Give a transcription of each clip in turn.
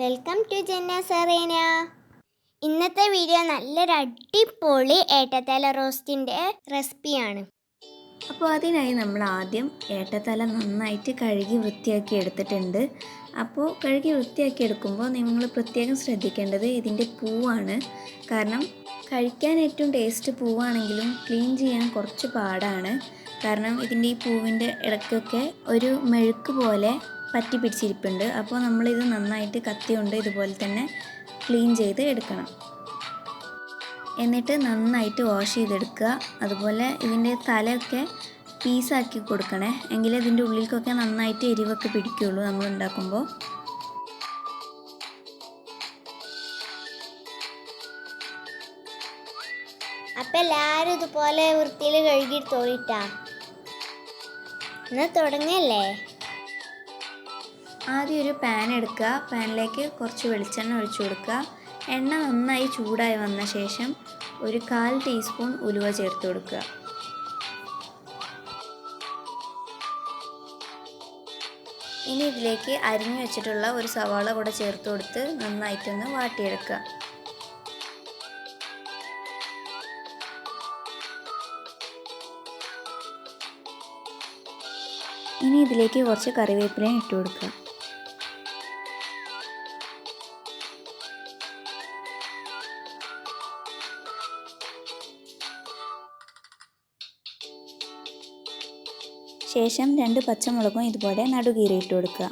Welcome to ജന്ന Serena ഇന്നത്തെ video നല്ലൊരു അടിപൊളി ഏട്ടത്തല റോസ്റ്റിന്റെ റെസിപ്പിയാണ്. അപ്പോൾ അതിനായി നമ്മൾ ആദ്യം ഏട്ടത്തല നന്നായിട്ട് കഴുകി വൃത്തിയാക്കി എടുത്തിട്ടുണ്ട്. അപ്പോൾ കഴുകി വൃത്തിയാക്കി എടുക്കുമ്പോൾ നിങ്ങൾ പ്രത്യേകം ശ്രദ്ധിക്കേണ്ടത് ഇതിന്റെ പൂവാണ്. കാരണം കഴിക്കാൻ ഏറ്റവും ടേസ്റ്റ് പൂവാണെങ്കിലും ക്ലീൻ ചെയ്യാൻ കുറച്ച് പാടാണ്. കാരണം ഇതിന്റെ ഈ പൂവിന്റെ ഇടയ്ക്കൊക്കെ ഒരു മെഴുക്ക് പോലെ പറ്റി പിടിച്ചിരിപ്പുണ്ട്. അപ്പോൾ നമ്മളിത് നന്നായിട്ട് കത്തി കൊണ്ട് ഇതുപോലെ തന്നെ ക്ലീൻ ചെയ്ത് എടുക്കണം. എന്നിട്ട് നന്നായിട്ട് വാഷ് ചെയ്തെടുക്കുക. അതുപോലെ ഇതിന്റെ തലയൊക്കെ പീസാക്കി കൊടുക്കണേ. എങ്കിലേ ഇതിന്റെ ഉള്ളിലേക്കൊക്കെ നന്നായിട്ട് എരിവൊക്കെ പിടിക്കുകയുള്ളൂ നമ്മൾ ഉണ്ടാക്കുമ്പോൾ. അപ്പം എല്ലാവരും ഇതുപോലെ വൃത്തിയിൽ കഴുകി തോളിട്ടാ എന്നാൽ തുടങ്ങല്ലേ? ആദ്യം ഒരു പാൻ എടുക്കുക. പാനിലേക്ക് കുറച്ച് വെളിച്ചെണ്ണ ഒഴിച്ചു കൊടുക്കുക. എണ്ണ നന്നായി ചൂടായി വന്ന ശേഷം ഒരു കാൽ ടീസ്പൂൺ ഉലുവ ചേർത്ത് കൊടുക്കുക. ഇനി ഇതിലേക്ക് അരിഞ്ഞു വെച്ചിട്ടുള്ള ഒരു സവാള കൂടെ ചേർത്ത് കൊടുത്ത് നന്നായിട്ടൊന്ന് വാട്ടിയെടുക്കുക. ഇനി ഇതിലേക്ക് കുറച്ച് കറിവേപ്പിലയും ഇട്ട് കൊടുക്കുക. ശേഷം രണ്ട് പച്ചമുളകും ഇതുപോലെ നടുകീരയിട്ട് കൊടുക്കുക.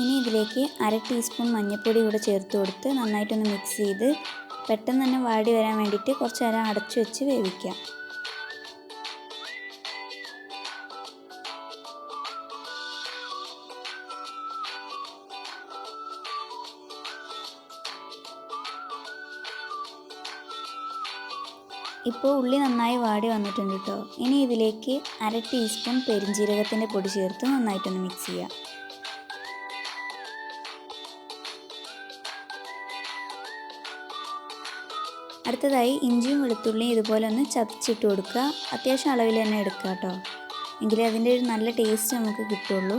ഇനി ഇതിലേക്ക് അര ടീസ്പൂൺ മഞ്ഞൾപ്പൊടി കൂടെ ചേർത്ത് കൊടുത്ത് നന്നായിട്ടൊന്ന് മിക്സ് ചെയ്ത് പെട്ടെന്ന് തന്നെ വാടി വരാൻ വേണ്ടിയിട്ട് കുറച്ച് നേരം അടച്ചു വെച്ച് വേവിക്കാം. ഇപ്പോൾ ഉള്ളി നന്നായി വാടി വന്നിട്ടുണ്ട് കേട്ടോ ഇനി ഇതിലേക്ക് അര ടീസ്പൂൺ പെരിഞ്ജീരകത്തിന്റെ പൊടി ചേർത്ത് നന്നായിട്ടൊന്ന് മിക്സ് ചെയ്യാം. അടുത്തതായി ഇഞ്ചിയും വെളുത്തുള്ളിയും ഇതുപോലെ ഒന്ന് ചതച്ചിട്ട് കൊടുക്കുക. അത്യാവശ്യം അളവിൽ തന്നെ എടുക്കുക കേട്ടോ എങ്കിലേ അതിന്റെ ഒരു നല്ല ടേസ്റ്റ് നമുക്ക് കിട്ടുള്ളൂ.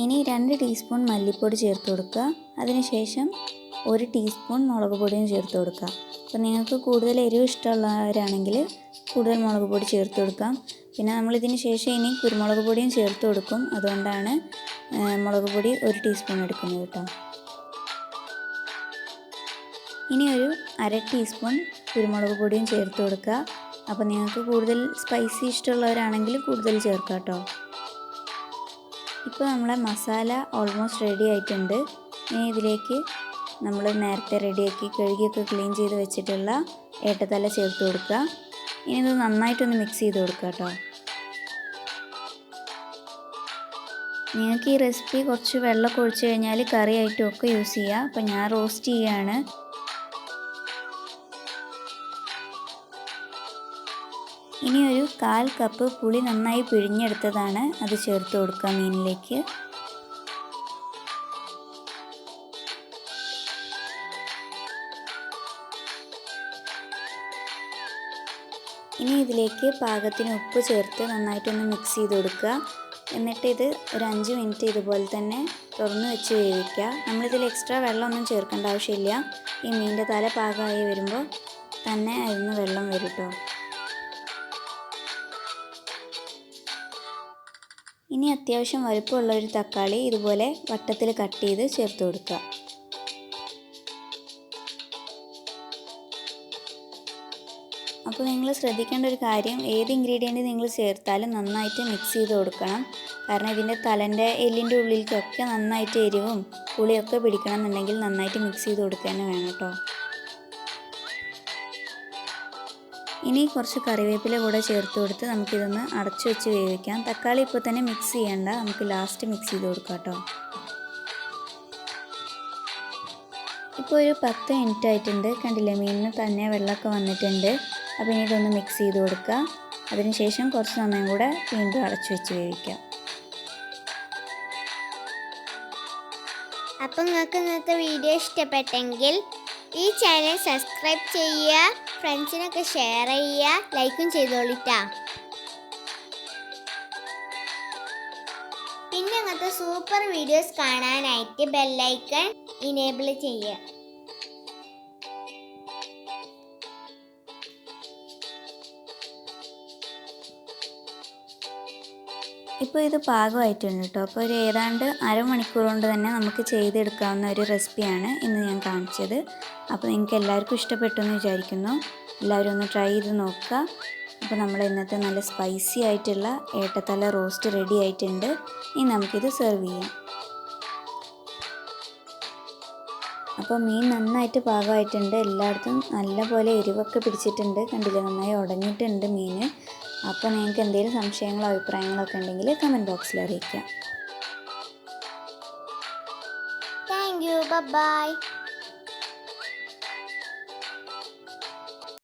ഇനി രണ്ട് ടീസ്പൂൺ മല്ലിപ്പൊടി ചേർത്ത് കൊടുക്കുക. അതിനുശേഷം ഒരു ടീസ്പൂൺ മുളക് പൊടിയും ചേർത്ത് കൊടുക്കുക. അപ്പോൾ നിങ്ങൾക്ക് കൂടുതൽ എരിവ് ഇഷ്ടമുള്ളവരാണെങ്കിൽ കൂടുതൽ മുളക് പൊടി ചേർത്ത് കൊടുക്കാം. പിന്നെ നമ്മളിതിന് ശേഷം ഇനി കുരുമുളക് പൊടിയും ചേർത്ത് കൊടുക്കും. അതുകൊണ്ടാണ് മുളക് പൊടി ഒരു ടീസ്പൂൺ എടുക്കുന്നത് കേട്ടോ. ഇനി ഒരു അര ടീസ്പൂൺ കുരുമുളക് പൊടിയും ചേർത്ത് കൊടുക്കുക. അപ്പോൾ നിങ്ങൾക്ക് കൂടുതൽ സ്പൈസി ഇഷ്ടമുള്ളവരാണെങ്കിൽ കൂടുതൽ ചേർക്കാം കേട്ടോ. ഇപ്പോൾ നമ്മളെ മസാല ഓൾമോസ്റ്റ് റെഡി ആയിട്ടുണ്ട്. ഇനി ഇതിലേക്ക് നമ്മൾ നേരത്തെ റെഡിയാക്കി കഴുകിയൊക്കെ ക്ലീൻ ചെയ്ത് വെച്ചിട്ടുള്ള ഏട്ടത്തല ചേർത്ത് കൊടുക്കുക. ഇനി ഇത് നന്നായിട്ടൊന്ന് മിക്സ് ചെയ്ത് കൊടുക്കുക കേട്ടോ. നിങ്ങൾക്ക് ഈ റെസിപ്പി കുറച്ച് വെള്ളമൊക്കെ ഒഴിച്ച് കഴിഞ്ഞാൽ കറിയായിട്ടും ഒക്കെ യൂസ് ചെയ്യുക അപ്പോൾ ഞാൻ റോസ്റ്റ് ചെയ്യുകയാണ് ഇനി ഒരു കാൽ കപ്പ് പുളി നന്നായി പിഴിഞ്ഞെടുത്തതാണ് അത് ചേർത്ത് കൊടുക്കുക മീനിലേക്ക്. ഇനി ഇതിലേക്ക് പാകത്തിന് ഉപ്പ് ചേർത്ത് നന്നായിട്ടൊന്ന് മിക്സ് ചെയ്ത് കൊടുക്കുക. എന്നിട്ട് ഇത് ഒരു അഞ്ച് മിനിറ്റ് ഇതുപോലെ തന്നെ തുറന്ന് വെച്ച് വേവിക്കുക. നമ്മളിതിൽ എക്സ്ട്രാ വെള്ളമൊന്നും ചേർക്കേണ്ട ആവശ്യമില്ല. ഈ മീനിന്റെ തല പാകമായി വരുമ്പോൾ തന്നെ അതിൽ നിന്ന് വെള്ളം വരും കേട്ടോ ഇനി അത്യാവശ്യം വലുപ്പമുള്ള ഒരു തക്കാളി ഇതുപോലെ വട്ടത്തിൽ കട്ട് ചെയ്ത് ചേർത്ത് കൊടുക്കുക. അപ്പോൾ നിങ്ങൾ ശ്രദ്ധിക്കേണ്ട ഒരു കാര്യം ഏത് ഇൻഗ്രീഡിയന്റ് നിങ്ങൾ ചേർത്താലും നന്നായിട്ട് മിക്സ് ചെയ്ത് കൊടുക്കണം. കാരണം ഇതിന്റെ തലന്റെ എല്ലിന്റെ ഉള്ളിലേക്കൊക്കെ നന്നായിട്ട് എരിവും പുളിയൊക്കെ പിടിക്കണം എന്നുണ്ടെങ്കിൽ നന്നായിട്ട് മിക്സ് ചെയ്ത് കൊടുക്കുക തന്നെ വേണം കേട്ടോ. ഇനി കുറച്ച് കറിവേപ്പില കൂടെ ചേർത്ത് കൊടുത്ത് നമുക്കിതൊന്ന് അടച്ചു വെച്ച് വേവിക്കാം. തക്കാളി ഇപ്പോൾ തന്നെ മിക്സ് ചെയ്യണ്ട. നമുക്ക് ലാസ്റ്റ് മിക്സ് ചെയ്ത് കൊടുക്കാം കേട്ടോ. ഇപ്പോൾ ഒരു പത്ത് മിനിറ്റ് ആയിട്ടുണ്ട്. കണ്ടില്ലേ മീനിന് തന്നെ വെള്ളമൊക്കെ വന്നിട്ടുണ്ട്. അപ്പോൾ ഇനി ഇതൊന്ന് മിക്സ് ചെയ്ത് കൊടുക്കുക അതിനുശേഷം കുറച്ച് സമയം കൂടെ വീണ്ടും അടച്ചു വെച്ച് വേവിക്കാം. അപ്പം നിങ്ങൾക്ക് ഇന്നത്തെ വീഡിയോ ഇഷ്ടപ്പെട്ടെങ്കിൽ ഈ ചാനൽ സബ്സ്ക്രൈബ് ചെയ്യുക. ഫ്രണ്ട്സിനൊക്കെ ഷെയർ ചെയ്യുക ലൈക്കും ചെയ്തോളിട്ടാ. പിന്നെ അങ്ങനത്തെ സൂപ്പർ വീഡിയോസ് കാണാനായിട്ട് ബെല്ലൈക്കൺ ഇനേബിൾ ചെയ്യുക. ഇപ്പോൾ ഇത് പാകമായിട്ടുണ്ട് കേട്ടോ അപ്പോൾ ഒരു ഏതാണ്ട് അരമണിക്കൂർ കൊണ്ട് തന്നെ നമുക്ക് ചെയ്തെടുക്കാവുന്ന ഒരു റെസിപ്പിയാണ് ഇന്ന് ഞാൻ കാണിച്ചത്. അപ്പോൾ നിങ്ങൾക്ക് എല്ലാവർക്കും ഇഷ്ടപ്പെട്ടു എന്ന് വിചാരിക്കുന്നു. എല്ലാവരും ഒന്ന് ട്രൈ ചെയ്ത് നോക്കുക. അപ്പോൾ നമ്മൾ ഇന്നത്തെ നല്ല സ്പൈസി ആയിട്ടുള്ള ഏട്ടത്തല റോസ്റ്റ് റെഡി ആയിട്ടുണ്ട്. ഇനി നമുക്കിത് സെർവ് ചെയ്യാം. അപ്പോൾ മീൻ നന്നായിട്ട് പാകമായിട്ടുണ്ട്. എല്ലായിടത്തും നല്ലപോലെ എരിവൊക്കെ പിടിച്ചിട്ടുണ്ട്. കണ്ടില്ലേ? നന്നായി ഉടഞ്ഞിട്ടുണ്ട് മീൻ അപ്പോൾ നിങ്ങൾക്ക് എന്തെങ്കിലും സംശയങ്ങളോ അഭിപ്രായങ്ങളോ ഒക്കെ ഉണ്ടെങ്കിൽ കമന്റ് ബോക്സിൽ അറിയിക്കാം. Thank you by